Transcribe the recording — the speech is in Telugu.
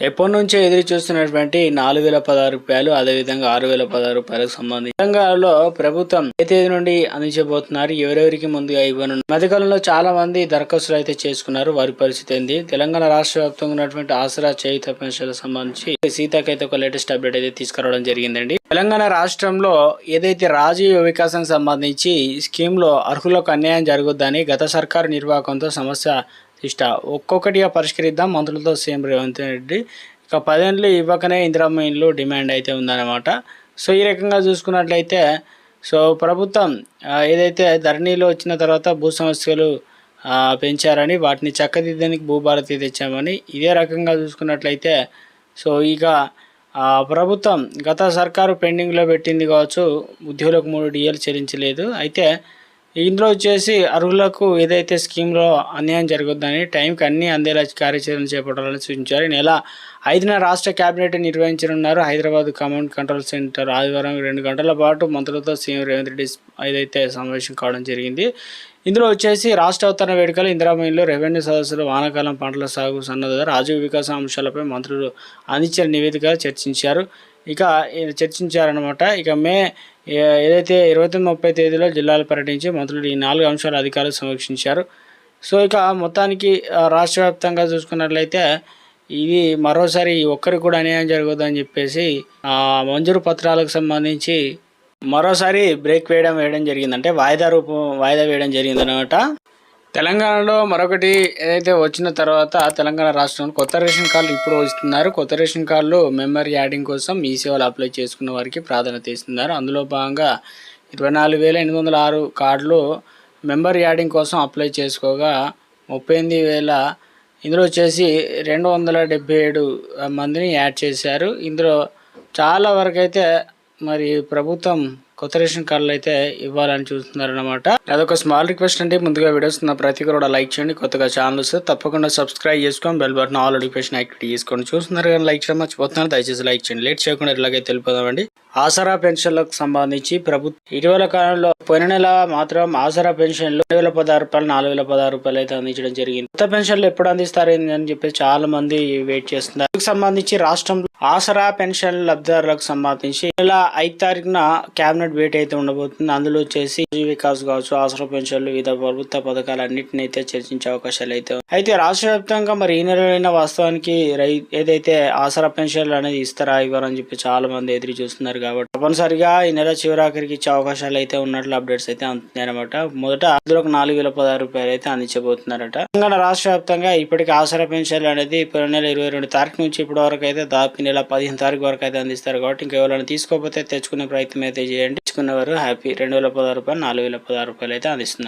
ఎప్పటి నుంచో ఎదురు చూస్తున్నటువంటి నాలుగు వేల పదహారు రూపాయలు అదేవిధంగా ఆరు వేల పదహారు రూపాయలకు సంబంధించి. తెలంగాణలో ప్రభుత్వం ఏ తేదీ నుండి అందించబోతున్నారు ఎవరెవరికి ముందుగా ఇవ్వనున్నారు మధ్యకాలంలో చాలా మంది దరఖాస్తులు అయితే చేసుకున్నారు వారి పరిస్థితి ఏంది? తెలంగాణ రాష్ట్ర వ్యాప్తంగా ఉన్నటువంటి ఆసరా చేయుత పెన్షన్లకు సంబంధించి సీతకైతే ఒక లేటెస్ట్ అప్డేట్ అయితే తీసుకురావడం జరిగిందండి. తెలంగాణ రాష్ట్రంలో ఏదైతే రాజీవ్ వికాసం సంబంధించి స్కీమ్లో అర్హులకు అన్యాయం జరుగుద్దని గత సర్కారు నిర్వాహకంతో సమస్య ఇష్ట. ఒక్కొక్కటిగా పరిష్కరిద్దాం. మంత్రులతో సీఎం రేవంత్ రెడ్డి. ఇక పదేళ్ళు ఇవ్వకనే ఇందిరమ్మ ఇల్లు డిమాండ్ అయితే ఉందన్నమాట. సో ఈ రకంగా చూసుకున్నట్లయితే సో ప్రభుత్వం ఏదైతే ధరణిలో వచ్చిన తర్వాత భూ సమస్యలు పెంచారని వాటిని చక్కదిద్దడానికి భూభారతి తెచ్చామని ఇదే రకంగా చూసుకున్నట్లయితే సో ఇక ప్రభుత్వం గత సర్కారు పెండింగ్లో పెట్టింది కావచ్చు. ఉద్యోగులకు మూడు డిఎల్ చెల్లించలేదు. అయితే ఇందులో వచ్చేసి అర్హులకు ఏదైతే స్కీమ్లో అన్యాయం జరుగుద్దని టైంకి అన్ని అందేలా కార్యాచరణ చేపట్టాలని సూచించారు. నెల ఐదున రాష్ట్ర కేబినెట్ నిర్వహించనున్నారు. హైదరాబాద్ కమాండ్ కంట్రోల్ సెంటర్ ఆదివారం రెండు గంటల పాటు మంత్రులతో సీఎం రేవంత్ రెడ్డి ఏదైతే సమావేశం కావడం జరిగింది. ఇందులో వచ్చేసి రాష్ట్ర అవతరణ వేడుకలు ఇందిరామయంలో రెవెన్యూ సదస్సులు వానాకాలం పంటల సాగు సన్నద్ధత రాజు వికాస అంశాలపై మంత్రులు అందించిన నివేదిక చర్చించారు. ఇక చర్చించారనమాట ఇక మే ఏదైతే ఇరవై తొమ్మిది ముప్పై తేదీలో జిల్లాలు పర్యటించి మంత్రులు ఈ నాలుగు అంశాల అధికారులు సమీక్షించారు. సో ఇక మొత్తానికి రాష్ట్ర వ్యాప్తంగా చూసుకున్నట్లయితే ఇది మరోసారి ఒక్కరికి కూడా అన్యాయం జరగదని చెప్పేసి ఆ, మంజూరు పత్రాలకు సంబంధించి మరోసారి బ్రేక్ వేయడం వేయడం జరిగిందంటే వాయిదా రూపం వాయిదా వేయడం జరిగిందనమాట తెలంగాణలో మరొకటి ఏదైతే వచ్చిన తర్వాత తెలంగాణ రాష్ట్రంలో కొత్త రేషన్ కార్డులు ఇప్పుడు వస్తున్నారు కొత్త రేషన్ కార్డులు మెంబర్ యాడింగ్ కోసం ఈ సేవలు అప్లై చేసుకున్న వారికి ప్రాధాన్యత ఇస్తున్నారు. అందులో భాగంగా ఇరవై నాలుగు వేల ఎనిమిది వందల ఆరు కార్డులు మెంబర్ యాడింగ్ కోసం అప్లై చేసుకోగా ముప్పై ఎనిమిది వేల ఇందులో వచ్చేసి రెండు వందల డెబ్బై ఏడు మందిని యాడ్ చేశారు. ఇందులో చాలా వరకు అయితే మరి ప్రభుత్వం కొత్త రేషన్ కార్డులు అయితే ఇవ్వాలని చూస్తున్నారనమాట అదొక స్మాల్ రిక్వెస్ట్ అంటే ముందుగా వీడియోస్ ఉన్న ప్రతి కూడా లైక్ చేయండి. కొత్తగా ఛానల్ వస్తే తప్పకుండా సబ్స్క్రైబ్ చేసుకొని bell button all notification activate చేసుకోండి. చూస్తున్నారు కానీ లైక్ చేయడం మర్చిపోతున్నారు. దయచేసి లైక్ చేయండి. లేట్ చేయకుండా ఇలాగే తెలిపోదామండి. ఆసరా పెన్షన్లకు సంబంధించి ప్రభుత్వం ఇటీవల కాలంలో పోయిన నెల మాత్రం ఆసరా పెన్షన్లు రెండు వేల పదహారు రూపాయలు నాలుగు వేల పదహారు రూపాయలు అయితే అందించడం జరిగింది. కొత్త పెన్షన్లు ఎప్పుడు అందిస్తారు అని చెప్పి చాలా మంది వెయిట్ చేస్తున్నారు. దీనికి సంబంధించి రాష్ట్రంలో ఆసరా పెన్షన్ లబ్ధిదారులకు సంబంధించి ఈ నెల ఐదు తారీఖున కేబినెట్ భేటీ అయితే ఉండబోతుంది. అందులో వచ్చేసి వికాస్ కావచ్చు ఆసరా పెన్షన్లు వివిధ ప్రభుత్వ పథకాలు అన్నింటినీ అయితే చర్చించే అవకాశాలు అయితే అయితే రాష్ట్ర వ్యాప్తంగా మరి ఈ నెలలైన వాస్తవానికి రై ఏదైతే ఆసరా పెన్షన్లు అనేది ఇస్తారా ఇవ్వరని చెప్పి చాలా మంది ఎదురు చూస్తున్నారు కాబట్టి తప్పనిసరిగా ఈ నెల చివరాఖరికి ఇచ్చే అవకాశాలు అయితే ఉన్నట్లు అప్డేట్స్ అయితే అందుతున్నాయి అనమాట మొదట అందులో నాలుగు వేల పదహారు రూపాయలు అయితే అందించబోతున్నారట. తెలంగాణ రాష్ట్ర వ్యాప్తంగా ఇప్పటికి ఆసరా పెన్షన్లు అనేది ఇప్పుడు నెల ఇరవై రెండు తారీఖు నుంచి ఇప్పటి వరకు అయితే దాదాపు నెల పదిహేను తారీఖు వరకు అయితే అందిస్తారు కాబట్టి ఇంకా ఎవరైనా తీసుకోకపోతే తెచ్చుకునే ప్రయత్నం అయితే చేయండి. తెచ్చుకున్నవారు హ్యాపీ రెండు వేల పదహారు రూపాయలు నాలుగు వేల పదహారు రూపాయలు అయితే అందిస్తున్నారు.